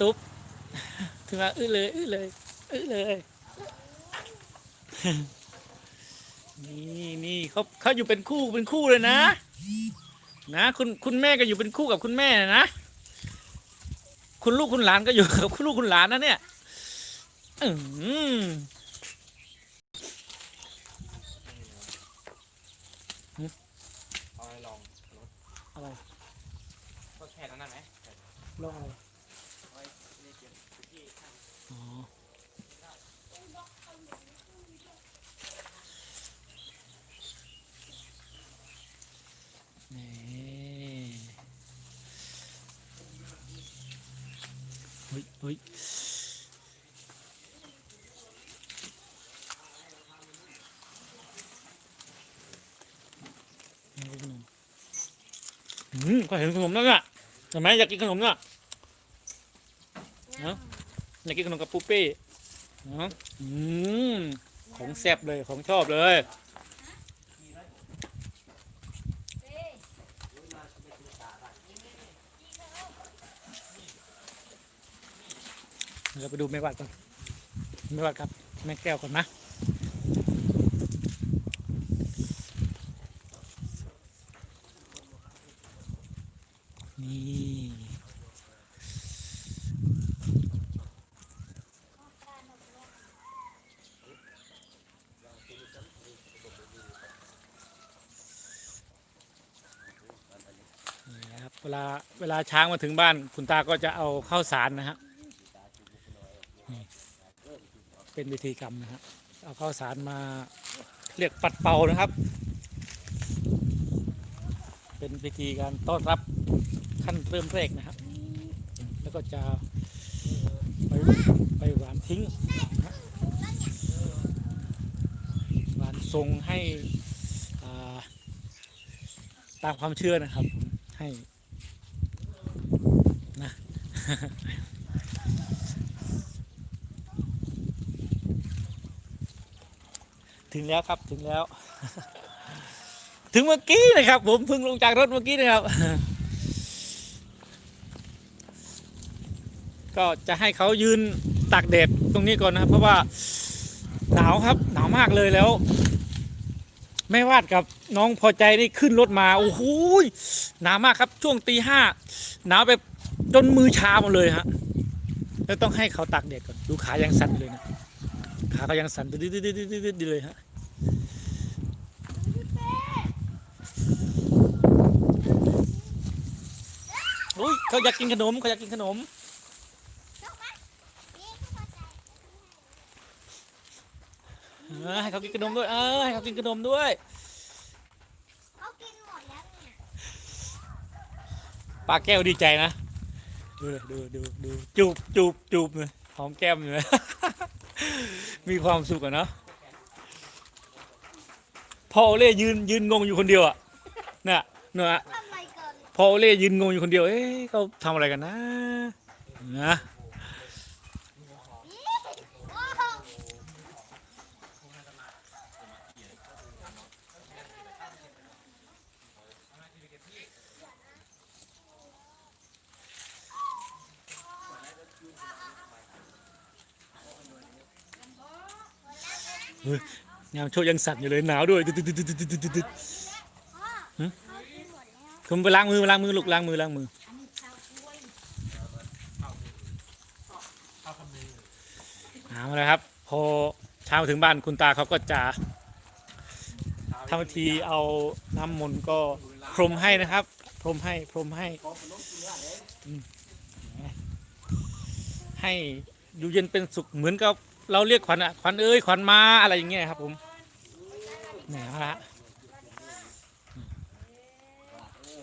ตุ๊บถึงมาอื้อเลยอื้อเลยอื้อเลยนี่นี่เขาเขาอยู่เป็นคู่เป็นคู่เลยนะ นะ คุณคุณแม่ก็อยู่เป็นคู่กับคุณแม่นะ คุณลูกคุณหลานก็อยู่กับคุณลูกคุณหลานนะเนี่ย อืม เอาไปลองรถ อะไร ก็แค่นั้นนะไหม ลองอะไร เอาไว้นี่เก็บพื้นที่ข้าง อ๋อนี่เฮ้ยเฮ้ยนี่ขนมอืมก็เห็นขนมแล้วน่ะใช่ไหมอยากกินขนมน่ะเนาะอยากกินขนมกับปูเป้เนาะอืมของแซ่บเลยของชอบเลย เราไปดูแม่วัดก่อนแม่วัดครับแม่แก้วก่อนนะนี่นะครับเวลาเวลาช้างมาถึงบ้านคุณตาก็จะเอาข้าวสารนะฮะนี่ เป็นวิธีกรรมนะฮะเอาข้าวสารมาเรียกปัดเป่านะครับ เป็นวิธีการต้อนรับขั้นเริ่มแรกนะครับ แล้วก็จะไปไปหวานทิ้งนะฮะหวานทรงให้าตามความเชื่อนะครับให้นะ ถึงแล้วครับถึงแล้ว ถึงเมื่อกี้นะครับ ผมเพิ่งลงจากรถเมื่อกี้นะครับ ก็จะให้เขายืนตากแดดตรงนี้ก่อนนะเพราะว่าหนาวครับ หนาวมากเลยแล้วแม่วาดกับน้องพอใจนี่ขึ้นรถมาโอ้โหหนาวมากครับ ช่วงตีห้าหนาวแบบจนมือชาหมดเลยฮะแล้วต้องให้เขาตากแดดก่อนดูขายังสั่นเลยนะขาก็ยังสั่นดืดๆๆๆเลยฮะ อุ้ยเขาอยากกินขนมเขาอยากกินขนม เออให้เขากินขนมด้วยเออให้เขากินขนมด้วย เขากินหมดแล้วเนี่ยป้าแก้วดีใจนะ ดูเลยดูดูดูจูบจูบจูบเลยหอมแก้มอยู่เลย มีความสุขอะเนาะพ่อโอเล่ยืนยืนงงอยู่คนเดียวอะเนี่ยเนี่ยทำ พอโอเล่ยืนงงอยู่คนเดียว เอ๊ะเขาทำอะไรกันนะ นะงามโชคยังสั่นอยู่เลยหนาวด้วยตึ๊ด คุณไปล้างมือไปล้างมือลูกล้างมือล้างมืออันนี้ข้าวกล้วยหามาเลยครับ พอเช้าถึงบ้านคุณตาเขาก็จะทำพิธีเอาน้ำมนต์ก็พรมให้นะครับ พรมให้พรมให้ให้อยู่เย็นเป็นสุขเหมือนกับเราเรียกขวัญอะขวัญเอ้ยขวัญมาอะไรอย่างเงี้ยครับผมเนี่ยเอาละ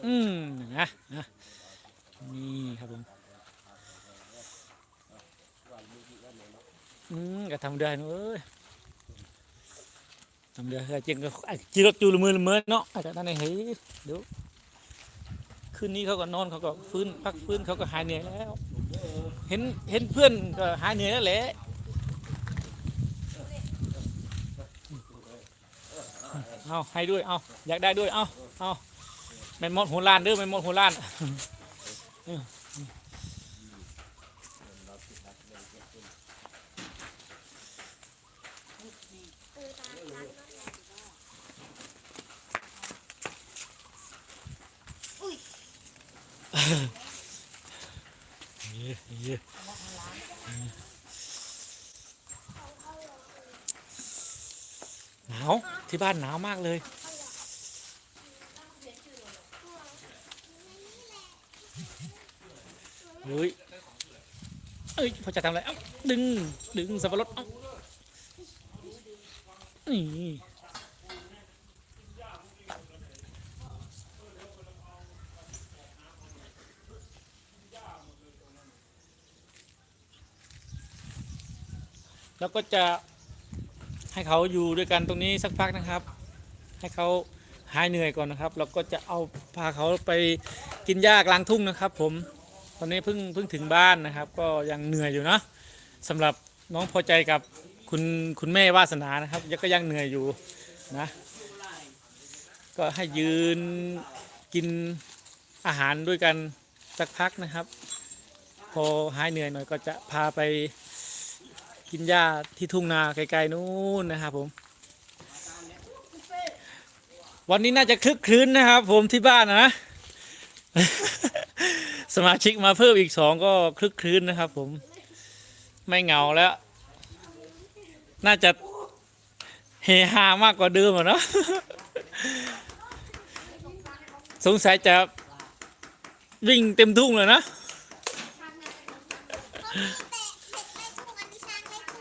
อืมนะนะนี่ครับผมอืมก็ทำได้เนอะเอ้ยทำได้ก็จริงก็จีรถจูลมือละเมินเนาะอาจจะนั่นไอ้เฮ้ยดี๋ยวคืนนี้เขาก็นอนเขาก็ฟื้นพักฟื้นเขาก็หายเหนื่อยแล้ว เห็นเห็นเพื่อนก็หายเหนื่อยแล้วแหละเอาให้ด้วยเอาอยากได้ด้วยเอาเอา ม่หมดหัวล้านเด้อไม่หมดหัวล้านหนาวที่บ้านหนาวมากเลย เฮ้ยเอ้ยพอจะทำอะไรเอ้าดึง ดึงสับปะรดเอ้านี่แล้วก็จะให้เขาอยู่ด้วยกันตรงนี้สักพักนะครับ ให้เขาหายเหนื่อยก่อนนะครับแล้วก็จะเอาพาเขาไปกินหญ้ากลางทุ่งนะครับ ผม ตอนนี้เพิ่งเพิ่งถึงบ้านนะครับ ก็ยังเหนื่อยอยู่นะสำหรับน้องพอใจกับคุณคุณแม่วาสนานะครับยังก็ยังเหนื่อยอยู่นะ ก็ให้ยืนกินอาหารด้วยกันสักพักนะครับ พอหายเหนื่อยหน่อยก็จะพาไปกินหญ้าที่ทุ่งนาไกลๆนู้นนะครับผม วันนี้น่าจะคลึกคลื้นนะครับ ผมที่บ้านนะ สมาชิกมาเพิ่มอีกสองก็คลึกคลื้นนะครับ ผมไม่เหงาแล้ว น่าจะเฮฮามากกว่าเดิมอะเนาะสงสัยจะวิ่งเต็มทุ่งเลยนะ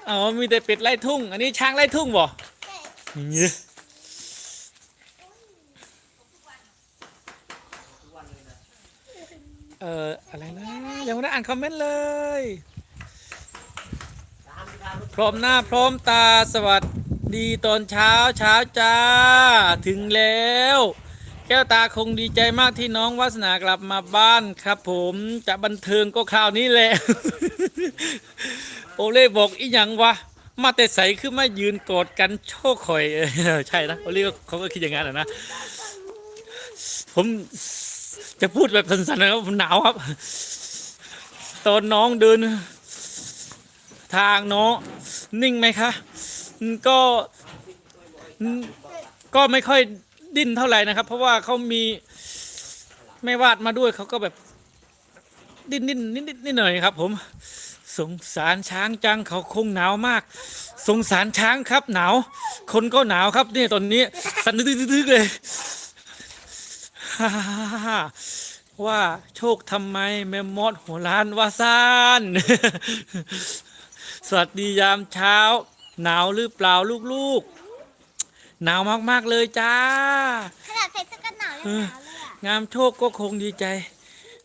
อ๋อมีแต่เป็ดไล่ทุ่ง อันนี้ช้างไล่ทุ่งบ่เงี้ย เอ่ออะไรนะยังไม่ได้อ่านคอมเมนต์เลย พร้อมหน้าพร้อมตาสวัสดีตอนเช้าเช้าจ้า ถึงแล้ว แก้วตาคงดีใจมากที่น้องวาสนากลับมาบ้านครับผมจะบันเทิงก็คราวนี้แหละ โอเล่บอกอีหยังวะมาแต่ใสคือมายืนกอดกันโชคข่อยใช่นะโอเล่ก็เขาก็คิดอย่างนั้นนะผม จะพูดแบบสั้นๆนะครับผมหนาวครับ ตอนน้องเดิน ทางเนาะนิ่งไหมคะ ก็ก็ไม่ค่อยดิ้นเท่าไหร่นะครับ เพราะว่าเขามีแม่วาดมาด้วยเขาก็แบบ ดิ้นดิ้นนิดนิดนิดหน่อยครับ ผม สงสารช้างจังเขาคงหนาวมาก สงสารช้างครับ หนาว คนก็หนาวครับนี่ตอนนี้ สั่นตึกๆเลย ฮ่าๆๆว่าโชคทำไมแม่มดหัวล้านว่าซานสวัสดียามเช้า หนาวหรือเปล่าลูกๆ หนาวมากๆเลยจ้า ขนาดใส่เสื้อกันหนาวยังหนาวเลยอะงามโชคก็คงดีใจ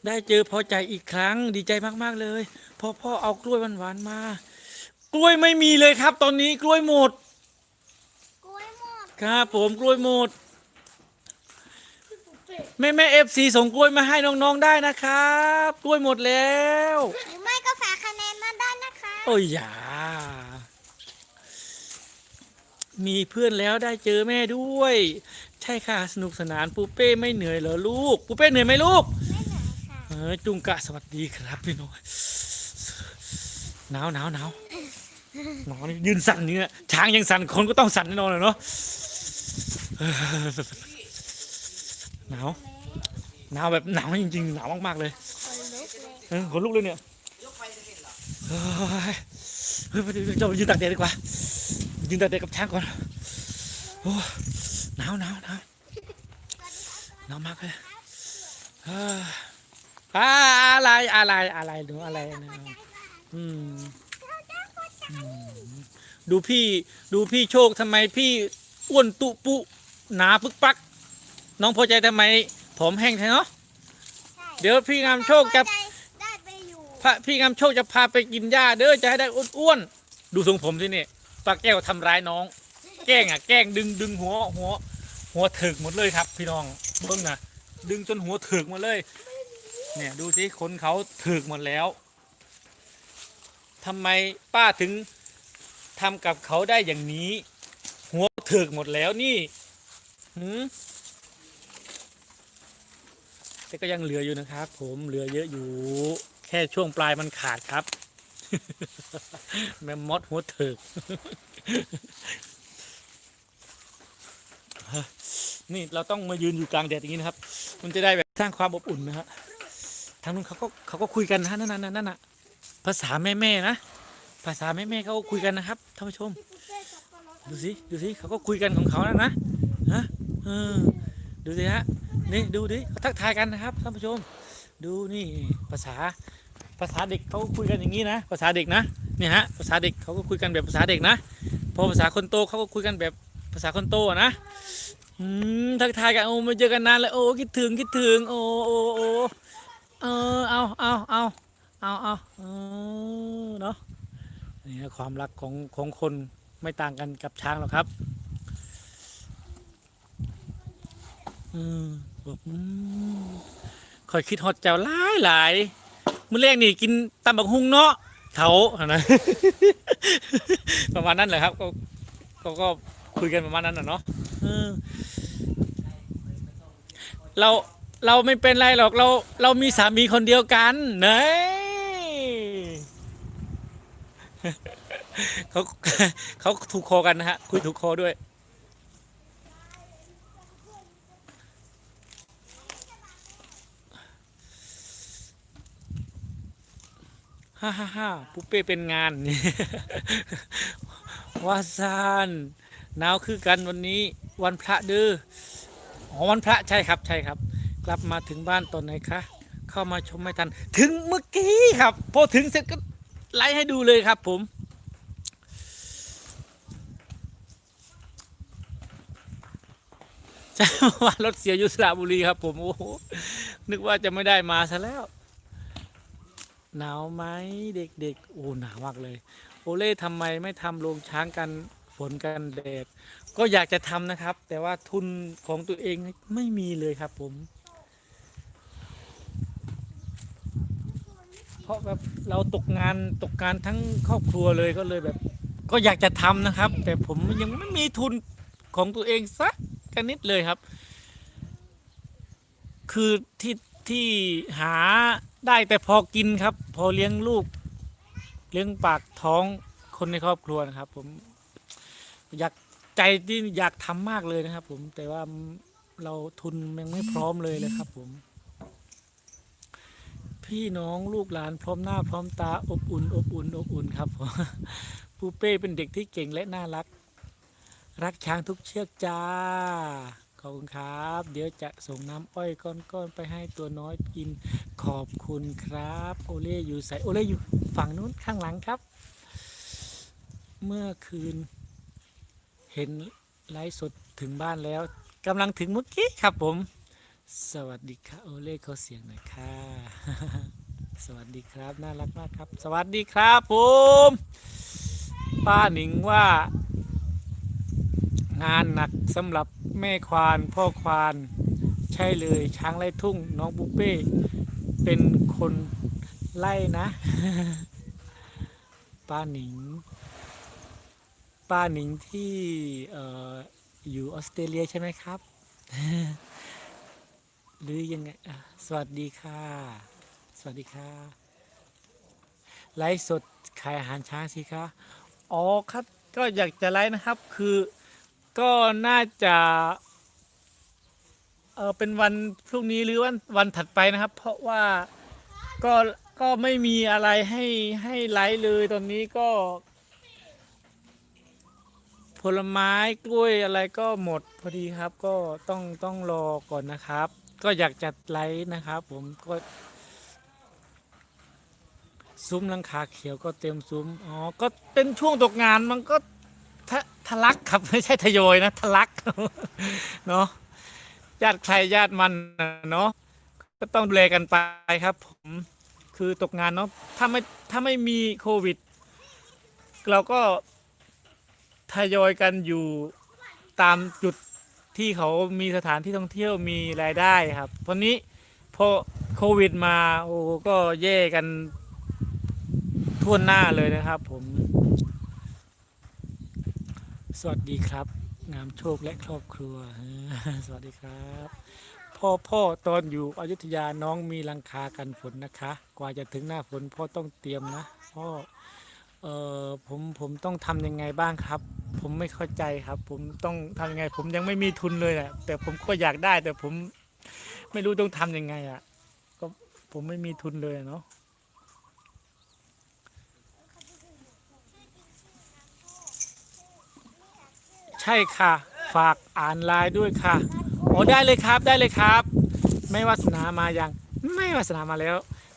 ได้เจอพอใจอีกครั้งดีใจมากๆเลยพ่อพ่อเอากล้วยหวานๆมา กล้วยไม่มีเลยครับ ตอนนี้กล้วยหมด กล้วยหมด ครับผมกล้วยหมด แม่แม่เอฟซีส่งกล้วยมาให้น้องๆได้นะครับ กล้วยหมดแล้วหรือไม่ก็ฝากคะแนนมาได้นะคะโอ้ยอย่ามีเพื่อนแล้วได้เจอแม่ด้วย ใช่ค่ะสนุกสนานปูเป้ไม่เหนื่อยเหรอลูกปูเป้เหนื่อยไหมลูกไม่เหนื่อยค่ะเออจุงกะสวัสดีครับพี่น้องหนาวหนาวหนาวหนาวนี่ยืนสั่นเนี่ยช้างยังสั่นคนก็ต้องสั่นแน่นอนเลยเนาะเออ หนาวหนาวแบบหนาวจริงๆหนาวมากๆเลยคนลุกเลยเออขนลุกเลยเนี่ยเฮ้ยเฮ้ยไปดูเรายืนตากแดดดีกว่ายืนตากแดดกับช้างก่อนโอ้หนาวหนาวหนาวหนาวมากเลยเฮ้ยอ่าอะไรอะไรอะไรหนูอะไรนะอืมอืมดูพี่ดูพี่โชคทำไมพี่อ้วนตุปุหนาปึ๊กปัก น้องพอใจทำไมผอมแห้งแท้เนาะใช่เดี๋ยวพี่งามโชคจะได้ไปอยู่พระพี่งามโชคจะพาไปกินหญ้าเด้อจะให้ได้อ้วนๆดูทรงผมสิเนี่ยปลาแก้วทำร้ายน้อง แกล้งอะแกล้งดึงดึงหัวหัว หัวถึกหมดเลยครับ พี่น้องเบิ่งนะดึงจนหัวถึกหมดเลย เนี่ยดูสิขนเขาถึกหมดแล้วทำไมป้าถึงทำกับเขาได้อย่างนี้ หัวถึกหมดแล้วนี่หืม แต่ก็ยังเหลืออยู่นะครับ ผมเหลือเยอะอยู่ แค่ช่วงปลายมันขาดครับ แมมมอดหัวเถิกนี่เราต้องมายืนอยู่กลางแดดอย่างนี้นะครับ มันจะได้แบบสร้างความอบอุ่นนะฮะทางนู้นเขาก็เขาก็คุยกันนะนั่นนั่นน่ะนั่นน่ะภาษาแม่แม่นะภาษาแม่แม่เขาก็คุยกันนะครับท่านผู้ชมดดูสิดูสิเขาก็คุยกันของเขานะนะฮะเออดูสิฮะ นี่ดูดิเขาทักทายกันนะครับท่านผู้ชม ดูนี่ภาษาภาษาเด็กเขาคุยกันอย่างนี้นะ ภาษาเด็กนะเนี่ยฮะภาษาเด็กเขาก็คุยกันแบบภาษาเด็กนะพอภาษาคนโตเขาก็คุยกันแบบภาษาคนโตอะนะอืมทักทายกันโอ้ม่เจอกันนานเลยโอ้คิดถึงคิดถึง โอ้โอ้โอ้เออเอาเอาเอาเอาเอาเออเนาะนี่ฮะความรักของของคนไม่ต่างกันกับช้างหรอกครับ อืม คอยคิดฮอตเจ้าหลายหลายมื้อแรกนี่กินตำบักฮุงเนาะเถานะประมาณนั้นแหละครับ ก็ก็ก็คุยกันประมาณนั้นนะเนาะเราเราไม่เป็นไรหรอกเราเรามีสามีคนเดียวกันเนยเขาเขาถูกคอกันนะฮะคุยถูกคอด้วย ฮ่าฮ่าฮ่าปุ๊เป้เป็นงานว่าซานหนาวคือกันวันนี้วันพระเด้ออ๋อวันพระใช่ครับใช่ครับ กลับมาถึงบ้านตอนไหนคะเข้ามาชมไม่ทัน ถึงเมื่อกี้ครับ พอถึงเสร็จก็ไลฟ์ให้ดูเลยครับผมใช่เมื่ารถเสียอยุสระบุรีครับผมโอ้โหนึกว่าจะไม่ได้มาซะแล้ว หนาวไหมเด็กๆโอ้หนาวมากเลย โอเล่ทำไมไม่ทำโรงช้างกันฝนกันแดดก็อยากจะทำนะครับ แต่ว่าทุนของตัวเองไม่มีเลยครับผม เพราะแบบเราตกงานตกงานทั้งครอบครัวเลยก็เลยแบบ ก็อยากจะทำนะครับ แต่ผมยังไม่มีทุนของตัวเองสักกันนิดเลยครับ คือที่ ที่หาได้แต่พอกินครับ พอเลี้ยงลูก เลี้ยงปากท้องคนในครอบครัวนะครับ ผม อยากใจที่อยากทำมากเลยนะครับ ผมแต่ว่าเราทุนยังไม่พร้อมเลยเลยครับ ผม พี่น้องลูกหลานพร้อมหน้าพร้อมตาอบอุ่น อบอุ่น อบอุ่นครับผมปูเป้เป็นเด็กที่เก่งและน่ารัก รักช้างทุกเชือกจ้า อบคุณครับ เดี๋ยวจะส่งน้ำอ้อยก้อนๆไปให้ตัวน้อยกินขอบคุณครับ โอเล่อยู่ใส่โอเล่อยู่ฝั่งนู้นข้างหลังครับ เมื่อคืน เห็นไลฟ์สดถึงบ้านแล้วกำลังถึงเมื่อกี้ครับผม สวัสดีค่ะโอเล่เขาเสียงหน่อยค่ะสวัสดีครับ น่ารักมากครับ สวัสดีครับผมป้าหนิงว่างานหนักสำหรับ แม่ควาน พ่อควาน ใช่เลยช้างไล่ทุ่ง น้องบุเป้เป็นคนไล่นะ ป้าหนิง ป้าหนิงที่อ่ออยู่ออสเตรเลียใช่ไหมครับ หรือยังไงสวัสดีค่ะ สวัสดีค่ะ ไลฟ์สดขายอาหารช้างสิคะอ๋อครับก็อยากจะไลฟ์นะครับคือ ก็น่าจะเออเป็นวันพรุ่งนี้หรือวันวันถัดไปนะครับ เพราะว่าก็ก็ไม่มีอะไรให้ให้ไลฟ์เลยตอนนี้ก็ ผลไม้กล้วยอะไรก็หมดพอดีครับ ก็ต้องต้องรอก่อนนะครับ ก็อยากจัดไลฟ์นะครับ ผมก็ซุ้มลังคาเขียวก็เต็มซุ้มอ๋อก็เป็นช่วงตกงานมันก็ ทะลักครับไม่ใช่ทยอยนะทะลักเนาะญาติใครญาติมันเนาะก็ต้องดูแลกันไปครับ ผมคือตกงานเนาะถ้าไม่ถ้าไม่มีโควิด เราก็ทยอยกันอยู่ตามจุดที่เขามีสถานที่ท่องเที่ยวมีรายได้ครับตอนนี้พอโควิดมาโอ้ก็แย่กันทั่วหน้าเลยนะครับ ผม สวัสดีครับ งามโชคและครอบครัว สวัสดีครับ พ่อพ่อตอนอยู่อยุธยาน้องมีลังคากันฝนนะคะ กว่าจะถึงหน้าฝนพ่อต้องเตรียมนะพ่อเออผมผมต้องทำยังไงบ้างครับ ผมไม่เข้าใจครับ ผมต้องทำยังไง ผมยังไม่มีทุนเลยอะแต่ผมก็อยากได้แต่ผมไม่รู้ต้องทำยังไงอะก็ผมไม่มีทุนเลยเนาะ ช่ค่ะ ฝากอ่านไลน์ด้วยค่ะโอ้ได้เลยครับได้เลยครับ ไม่วาสนามายังไม่วาสนามาแล้ว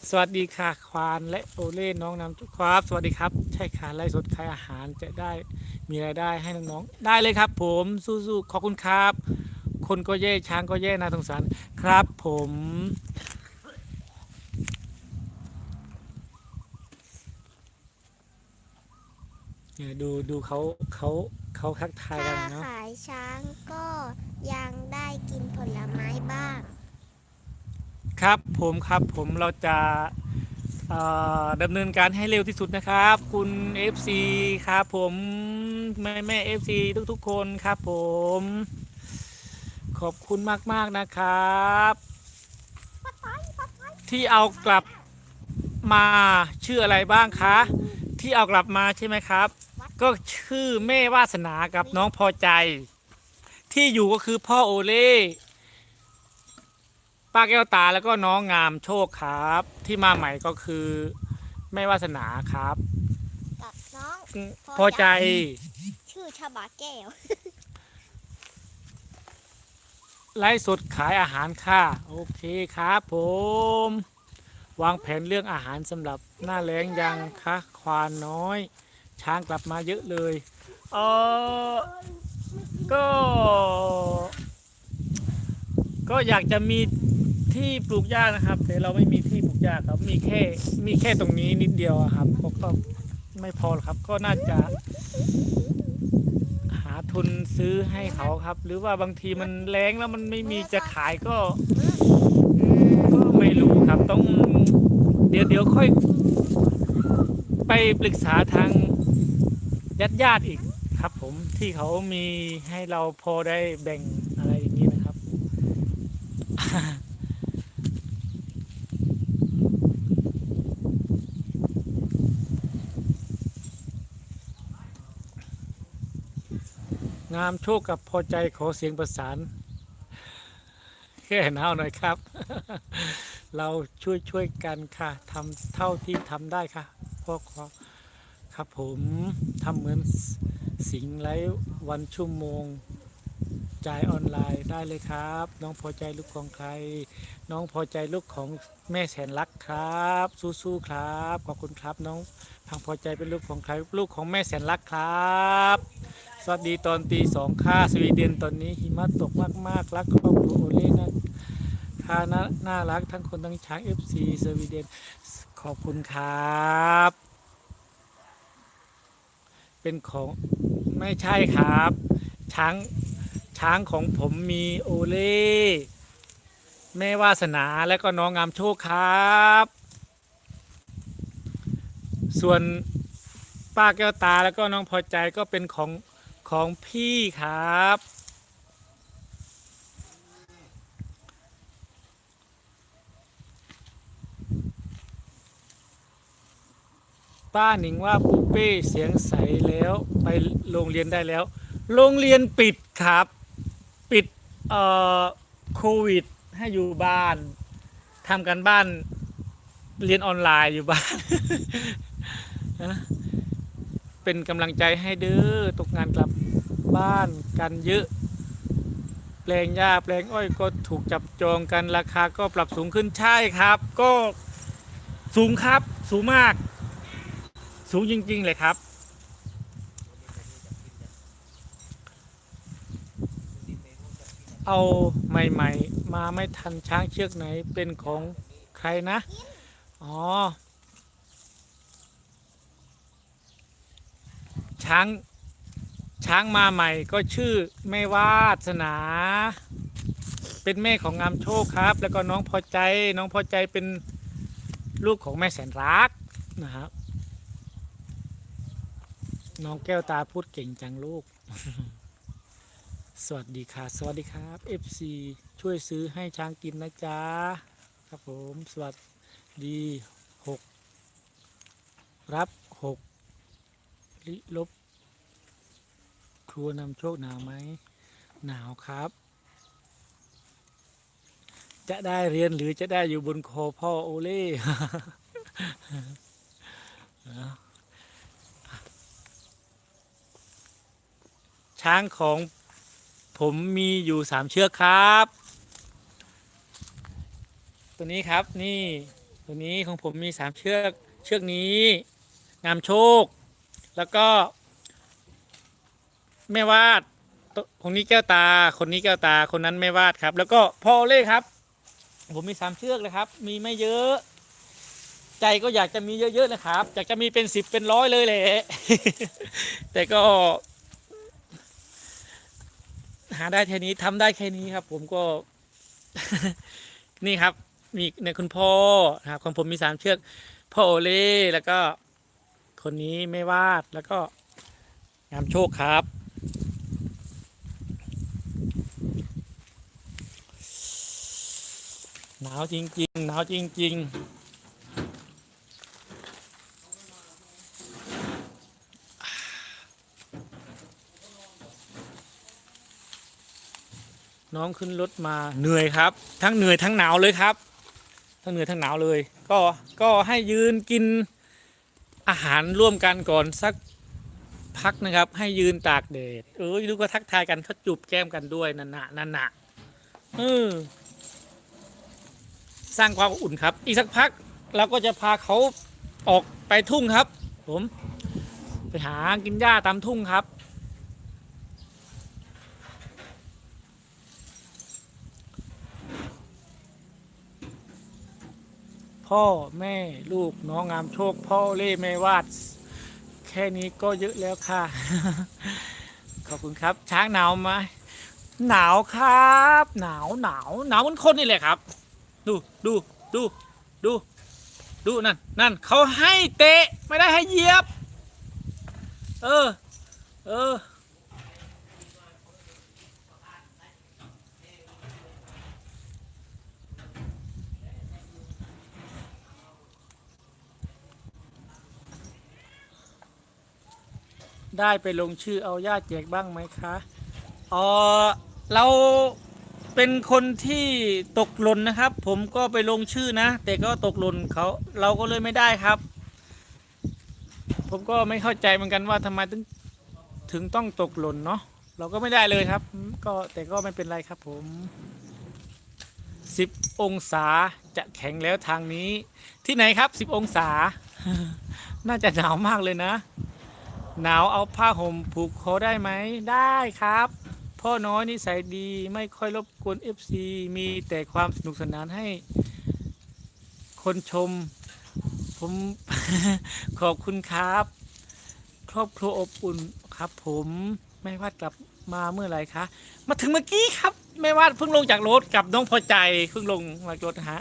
สวัสดีค่ะ ควานและโอเล่น้องนำทุกครับ สวัสดีครับ ใช่ค่ะไล่สดขายอาหารจะได้มีรายได้ให้น้องๆได้เลยครับ ผมสู้ๆขอบคุณครับ คนก็แย่ช้างก็แย่นาสงสารครับ ผมเนี่ยดูดูเขาเขา เขาทักทายถ้ากันเนาะขายช้างก็ยังได้กินผลไม้บ้าง ครับผมครับผมเราจะเอ่อดำเนินการให้เร็วที่สุดนะครับ คุณ FC ครับผมแม่แม่ FC ทุกทุกๆคนครับผม ขอบคุณมาก ๆ นะครับ ที่เอากลับมาชื่ออะไรบ้างคะ ที่เอากลับมาใช่ไหมครับ ก็ชื่อแม่วาสนากับน้องพอใจ ที่อยู่ก็คือพ่อโอเล่ป้าแก้วตาแล้วก็น้องงามโชคครับ ที่มาใหม่ก็คือแม่วาสนาครับ กับน้องพอใจ ชื่อชาบาแก้ว ไลฟ์สดขายอาหารค่ะ โอเคครับผม วางแผนเรื่องอาหารสำหรับหน้าแล้งยังคะควานน้อย ช้างกลับมาเยอะเลยเออก็ ก็อยากจะมีที่ปลูกหญ้านะครับ แต่เราไม่มีที่ปลูกหญ้าครับ มีแค่ มีแค่ตรงนี้นิดเดียวอะครับก็ก็ไม่พอหรอกครับ ก็น่าจะ หาทุนซื้อให้เขาครับ หรือว่าบางทีมันแรงแล้วมันไม่มีจะขายก็ก็ไม่รู้ครับ ต้อง เดี๋ยวเดี๋ยวค่อย ไปปรึกษาทาง ญาติญาติอีกครับผมที่เขามีให้เราพอได้แบ่งอะไรอย่างนี้นะครับ งามโชคกับพอใจขอเสียงประสาน แค่หนาวหน่อยครับ เราช่วยช่วยกันค่ะทำเท่าที่ทำได้ค่ะพ่อขอ ครับผมทำเหมือนสิงไลฟ์วันชั่วโมงจ่ายออนไลน์ได้เลยครับ น้องพอใจลูกของใคร น้องพอใจลูกของแม่แสนรักครับ สู้ๆครับขอบคุณครับน้องพังพอใจเป็นลูกของใครลูกของแม่แสนรักครับ สวัสดีตอนตีสองค่ะสวีเดนตอนนี้หิมะตกมากๆรักครอบครัวโอเล่นะค่ะน่าน่ารักทั้งคนทั้งช้าง FC สวีเดนขอบคุณครับ เป็นของไม่ใช่ครับ ช้างช้างของผมมีโอเล่แม่วาสนาและก็น้องงามโชคครับ ส่วนป้าแก้วตาแล้วก็น้องพอใจก็เป็นของของพี่ครับ ป้าหนิงว่าปูเป้เสียงใสแล้วไปโรงเรียนได้แล้ว โรงเรียนปิดครับ ปิดเอ่อโควิด ให้อยู่บ้านทำกันบ้านเรียนออนไลน์อยู่บ้าน เป็นกำลังใจให้เด้อตกงานกลับบ้านกันเยอะ แปลงหญ้าแปลงอ้อยก็ถูกจับจองกันราคาก็ปรับสูงขึ้นใช่ครับ ก็สูงครับสูงมาก สูงจริง ๆ เลยครับ เอาใหม่ ๆ มาไม่ทันช้างเชือกไหนเป็นของใครนะ อ๋อ ช้าง ช้างมาใหม่ก็ชื่อแม่วาสนา เป็นแม่ของงามโชคครับ แล้วก็น้องพอใจ น้องพอใจเป็นลูกของแม่แสนรักนะครับ น้องแก้วตาพูดเก่งจังลูก สวัสดีค่ะ สวัสดีครับ FC ช่วยซื้อให้ช้างกินนะจ๊ะ ครับผม สวัสดีหกรับหกลิลบ ครัวนำโชคหนาวไหม หนาวครับ จะได้เรียนหรือจะได้อยู่บนคอพ่อโอเล่ ช้างของผมมีอยู่สามเชือกครับ ตัวนี้ครับนี่ตัวนี้ของผมมีสามเชือกเชือกนี้ งามโชค แล้วก็ แม่วาดตัวคนนี้แก้วตา คนนี้แก้วตาคนนั้นแม่วาดครับ แล้วก็พ่อเล่ครับ ผมมีสามเชือกเลยครับ มีไม่เยอะใจก็อยากจะมีเยอะๆนะครับ อยากจะมีเป็นสิบเป็นร้อยเลยแหละ แต่ก็ หาได้แค่นี้ทำได้แค่นี้ครับ ผมก็ นี่ครับ มีในคุณพ่อนะครับของผมมีสามเชือกพ่อโอเล่แล้วก็ คนนี้ไม่วาดแล้วก็งามโชคครับ หนาวจริง ๆ หนาวจริง ๆ น้องขึ้นรถมาเหนื่อยครับ ทั้งเหนื่อยทั้งหนาวเลยครับ ทั้งเหนื่อยทั้งหนาวเลย ก็ก็ให้ยืนกินอาหารร่วมกันก่อนสักพักนะครับ ให้ยืนตากแดดเออดูก็ทักทายกันเขาจูบแก้มกันด้วยนั่นนะนั่นนะเออสร้างความอบอุ่นครับ อีกสักพักเราก็จะพาเขาออกไปทุ่งครับ ผม ไปหากินหญ้าตามทุ่งครับ พ่อแม่ลูกน้องงามโชค พ่อเล่แม่วาด แค่นี้ก็เยอะแล้วค่ะ ขอบคุณครับ ช้างหนาวไหมหนาวครับ หนาวหนาวหนาวเหมือนคนนี่แหละครับ ดูดูดูดูดูนั่นนั่นเขาให้เตะ ไม่ได้ให้เหยียบ เออ เออ ได้ไปลงชื่อเอาญาติแจกบ้างไหมคะเออเราเป็นคนที่ตกหล่นนะครับ ผมก็ไปลงชื่อนะ แต่ก็ตกหล่นเขาเราก็เลยไม่ได้ครับ ผมก็ไม่เข้าใจเหมือนกันว่าทำไมถึงถึงต้องตกหล่นเนาะเราก็ไม่ได้เลยครับ ก็แต่ก็ไม่เป็นไรครับผมสิบองศาจะแข็งแล้วทางนี้ ที่ไหนครับสิบองศา น่าจะหนาวมากเลยนะ หนาวเอาผ้าห่มผูกคอได้ไหมได้ครับ พ่อน้อยนิสัยดีไม่ค่อยรบกวน FC มีแต่ความสนุกสนานให้ คนชม ผมขอบคุณครับ ครอบครัวอบอุ่นครับผมแม่วาดกลับมาเมื่อไหร่คะ มาถึงเมื่อกี้ครับแม่วาดเพิ่งลงจากรถกับน้องพอใจเพิ่งลงมาจากรถนะฮะ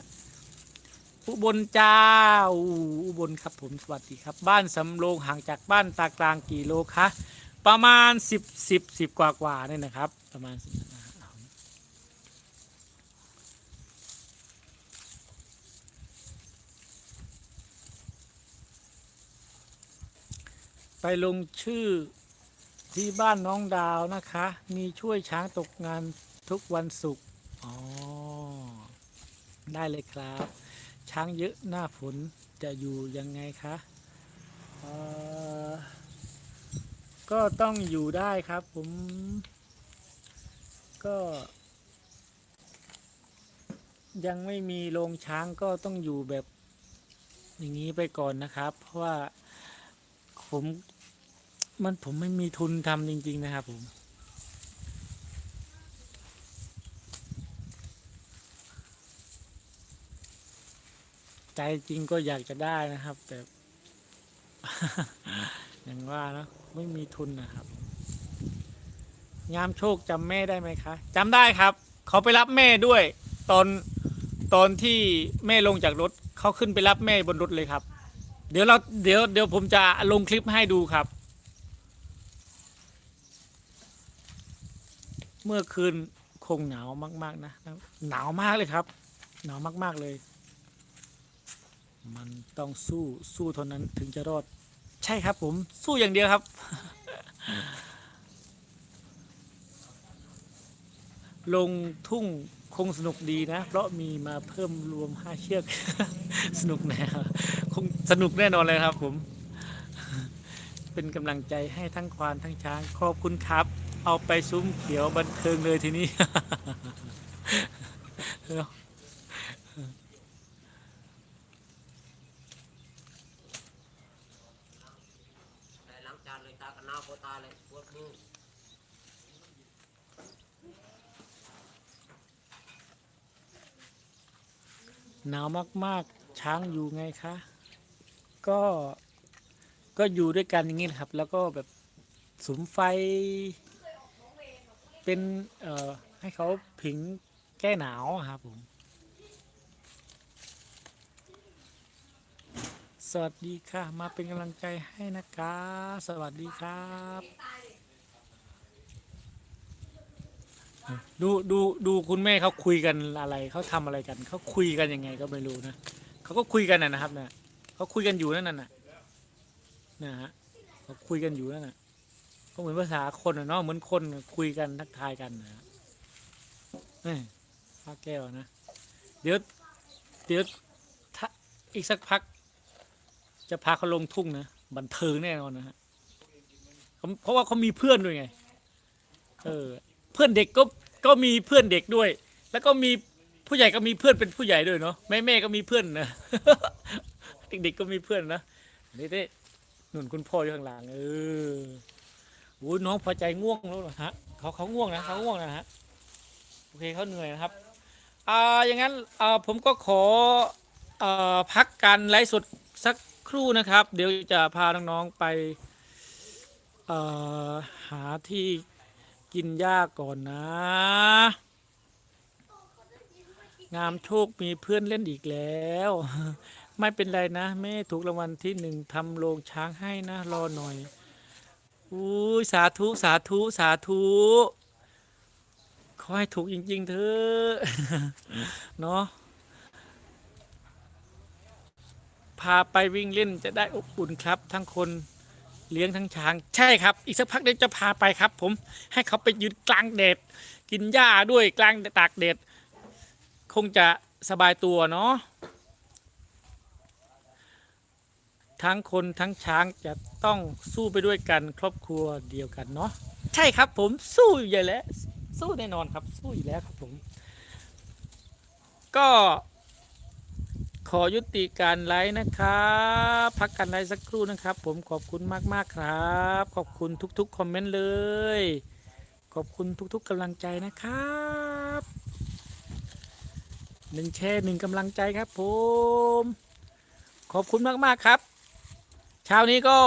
อุบลเจ้าอุบลครับผมสวัสดีครับ บ้านสำโรงห่างจากบ้านตากลางกี่โลคะประมาณสิบสิบสิบกว่ากว่าเนี่ยนะครับ ประมาณ10ไปลงชื่อที่บ้านน้องดาวนะคะ มีช่วยช้างตกงานทุกวันศุกร์อ๋อ ได้เลยครับ ช้างเยอะหน้าฝนจะอยู่ยังไงคะก็ต้องอยู่ได้ครับ ผม ก็ ยังไม่มีโรงช้างก็ต้องอยู่แบบอย่างนี้ไปก่อนนะครับ เพราะว่าผมมันผมไม่มีทุนทำจริง ๆ นะครับผม ใจจริงก็อยากจะได้นะครับ แต่ อย่างว่านะไม่มีทุนนะครับ งามโชคจำแม่ได้ไหมคะจำได้ครับ เขาไปรับแม่ด้วย ตอนตอนที่แม่ลงจากรถเขาขึ้นไปรับแม่บนรถเลยครับ เดี๋ยวเราเดี๋ยวเดี๋ยวผมจะลงคลิปให้ดูครับ เมื่อคืนคงหนาวมาก ๆ นะหนาวมากเลยครับ หนาวมาก ๆ เลย มันต้องสู้สู้เท่านั้นถึงจะรอด ใช่ครับผมสู้อย่างเดียวครับ ลงทุ่งคงสนุกดีนะ เพราะมีมาเพิ่มรวมห้าเชือก สนุกแน่ครับคงสนุกแน่นอนเลยครับผม เป็นกำลังใจให้ทั้งควานทั้งช้างขอบคุณครับ เอาไปซุ้มเขียวบันเทิงเลยทีนี้ แต่ล้างจานเลยตากันหน้าโคตาเลยปวดมือ หนาวมาก ๆ ช้างอยู่ไงคะ ก็ ก็อยู่ด้วยกันอย่างนี้แหละครับ แล้วก็แบบสุมไฟ เป็นเอ่อให้เขาผิงแก้หนาวครับผม สวัสดีค่ะ มาเป็นกำลังใจให้นะคะ สวัสดีครับ ดูดูดูคุณแม่เขาคุยกันอะไรเขาทำอะไรกันเขาคุยกันยังไงก็ไม่รู้นะเขาก็คุยกันนะครับนะเขาคุยกันอยู่นั่นน่ะนะฮะเขาคุยกันอยู่นั่นน่ะก็เหมือนภาษาคนเนาะเหมือนคนคุยกันทักทายกันนะฮะเอ้ยป้าแก้วนะเดี๋ยวเดี๋ยวถ้าอีกสักพัก จะพาเขาลงทุ่งนะบันเทิงแน่นอนนะฮะเขาเพราะว่าเขามีเพื่อนด้วยไง เออ เพื่อนเด็กก็ ก็มีเพื่อนเด็กด้วย แล้วก็มีผู้ใหญ่ก็มีเพื่อนเป็นผู้ใหญ่ด้วยเนาะแม่แม่ก็มีเพื่อนนะเด็กๆก็มีเพื่อนนะนี่ได้หนุนคุณพ่ออยู่ข้างหลังเออโอ้น้องพอใจง่วงแล้วเหรอฮะเขาเขาง่วงนะเขาง่วงนะฮะโอเคเขาเหนื่อยนะครับอ่าอย่างนั้นอ่าผมก็ขออ่อพักการไลฟ์สดสักครู่นะครับ เดี๋ยวจะพาน้องๆไปอ่อหาที่ กินหญ้าก่อนนะ งามโชคมีเพื่อนเล่นอีกแล้ว ไม่เป็นไรนะแม่ถูกรางวัลที่หนึ่งทำโรงช้างให้นะ รอหน่อยอุ้ยสาธุ สาธุ สาธุขอให้ถูกจริง ๆ เถอะเนาะพาไปวิ่งเล่นจะได้อบอุ่นครับ ทั้งคน เลี้ยงทั้งช้างใช่ครับ อีกสักพักเดี๋ยวจะพาไปครับ ผมให้เขาไปยืนกลางแดดกินหญ้าด้วยกลางตากแดดคงจะสบายตัวเนาะทั้งคนทั้งช้างจะต้องสู้ไปด้วยกันครอบครัวเดียวกันเนาะใช่ครับผมสู้อยู่แล้วสู้แน่นอนครับ สู้อยู่แล้วครับผม ก็ ขอยุติการไลฟ์นะครับพักการไลฟ์สักครู่นะครับ ผมขอบคุณมากๆครับ ขอบคุณทุกๆคอมเมนต์เลย ขอบคุณทุกๆกำลังใจนะครับหนึ่งแชร์หนึ่งกำลังใจครับผม ขอบคุณมากๆครับเช้านี้ก็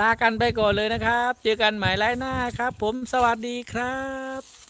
ลากันไปก่อนเลยนะครับ เจอกันใหม่ไลฟ์หน้าครับ ผมสวัสดีครับ